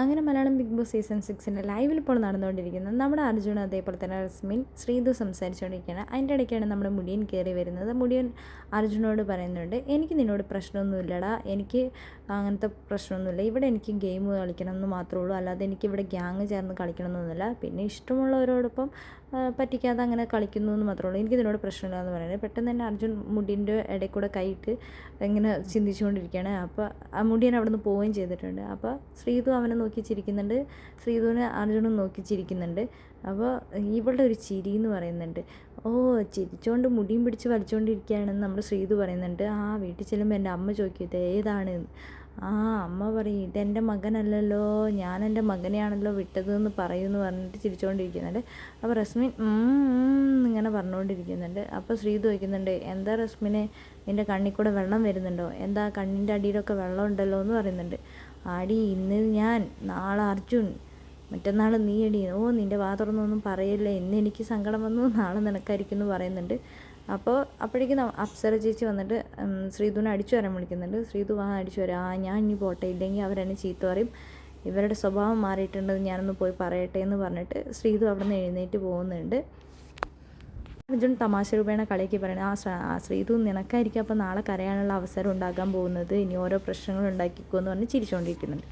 അങ്ങനെ Malayalam big boss season സിക്സിന്റെ ലൈവിൽ ഇപ്പോൾ നടന്നുകൊണ്ടിരിക്കുന്നത് നമ്മുടെ അർജുൻ അതേപോലെ തന്നെ റസ്മിൻ ശ്രീതു സംസാരിച്ചുകൊണ്ടിരിക്കുകയാണ്. അതിന്റെ ഇടയ്ക്കാണ് നമ്മുടെ മുടിയൻ കയറി വരുന്നത്. മുടിയൻ അർജുനോട് പറയുന്നുണ്ട് എനിക്ക് നിന്നോട് പ്രശ്നമൊന്നുമില്ലടാ. എനിക്ക് അങ്ങനത്തെ പ്രശ്നമൊന്നുമില്ല. ഇവിടെ എനിക്ക് ഗെയിം കളിക്കണം എന്ന് മാത്രമേ ഉള്ളൂ. അല്ലാതെ എനിക്ക് ഇവിടെ ഗ്യാങ് ചേർന്ന് കളിക്കണമെന്നൊന്നുമില്ല. പിന്നെ ഇഷ്ടമുള്ളവരോടൊപ്പം പറ്റിക്കാതെ അങ്ങനെ കളിക്കുന്നു എന്ന് മാത്രമേ ഉള്ളൂ. എനിക്ക് ഇതിനോട് പ്രശ്നമില്ല എന്ന് പറയുന്നത്. പെട്ടെന്ന് തന്നെ അർജുൻ മുടിന്റെ ഇടയിൽ കൂടെ കൈയിട്ട് ഇങ്ങനെ ചിന്തിച്ചുകൊണ്ടിരിക്കുകയാണ്. അപ്പോൾ ആ മുടിയൻ അവിടെ നിന്ന് പോവുകയും ചെയ്തിട്ടുണ്ട്. അപ്പോൾ ശ്രീതു അവനെ നോക്കി ചിരിക്കുന്നുണ്ട് ശ്രീധുവിനെ അർജുനും നോക്കി ചിരിക്കുന്നുണ്ട് അപ്പോൾ ഇവളുടെ ഒരു ചിരി എന്ന് പറയുന്നുണ്ട്. ഓ ചിരിച്ചുകൊണ്ട് മുടിയും പിടിച്ച് വലിച്ചുകൊണ്ടിരിക്കുകയാണെന്ന് നമ്മൾ ശ്രീധു പറയുന്നുണ്ട്. ആ വീട്ടിൽ ചെല്ലുമ്പോൾ എന്റെ അമ്മ ചോദിക്കും ഏതാണ്? ആ അമ്മ പറയും ഇതെന്റെ മകനല്ലല്ലോ ഞാൻ എന്റെ മകനെയാണല്ലോ വിട്ടതെന്ന് പറയുമെന്ന് പറഞ്ഞിട്ട് ചിരിച്ചുകൊണ്ടിരിക്കുന്നുണ്ട് അപ്പോൾ റസ്മിൻ ഇങ്ങനെ പറഞ്ഞുകൊണ്ടിരിക്കുന്നുണ്ട് അപ്പോൾ ശ്രീതു ചോദിക്കുന്നുണ്ട് എന്താ റസ്മിനെ നിന്റെ കണ്ണിൽ കൂടെ വെള്ളം വരുന്നുണ്ടോ? എന്താ കണ്ണിന്റെ അടിയിലൊക്കെ വെള്ളം ഉണ്ടല്ലോ? എന്ന് പറയുന്നുണ്ട്. ആടി ഇന്ന് ഞാൻ നാളെ അർജുൻ. മറ്റന്നാൾ നീയടി ഓ നിന്റെ വാ തുറന്നൊന്നും പറയല്ലേ. ഇന്ന് എനിക്ക് സങ്കടം വന്നു നാളെ നിനക്കായിരിക്കും എന്ന് പറയുന്നുണ്ട്. അപ്പോൾ അപ്പോഴേക്കും അപ്സര ചേച്ചി വന്നിട്ട് ശ്രീധുവിനെ അടിച്ചു വരാൻ വിളിക്കുന്നുണ്ട്. ശ്രീധു വാ അടിച്ചു വരാം. ആ ഞാൻ ഇനി പോട്ടെ. ഇല്ലെങ്കിൽ അവരെന്നെ ചീത്ത പറയും. ഇവരുടെ സ്വഭാവം മാറിയിട്ടുണ്ടെന്ന് ഞാനൊന്ന് പോയി പറയട്ടെ എന്ന് പറഞ്ഞിട്ട് ശ്രീധു അവിടെ നിന്ന് എഴുന്നേറ്റ് പോകുന്നുണ്ട്. അർജുൻ തമാശ രൂപേണ കളിയാക്കി പറയുന്നത് ആ ശ്രീധു നിനക്കായിരിക്കും അപ്പോൾ നാളെ കരയാനുള്ള അവസരം ഉണ്ടാകാൻ പോകുന്നത്. ഇനി ഓരോ പ്രശ്നങ്ങൾ ഉണ്ടാക്കിക്കോ എന്ന് പറഞ്ഞ് ചിരിച്ചുകൊണ്ടിരിക്കുന്നുണ്ട്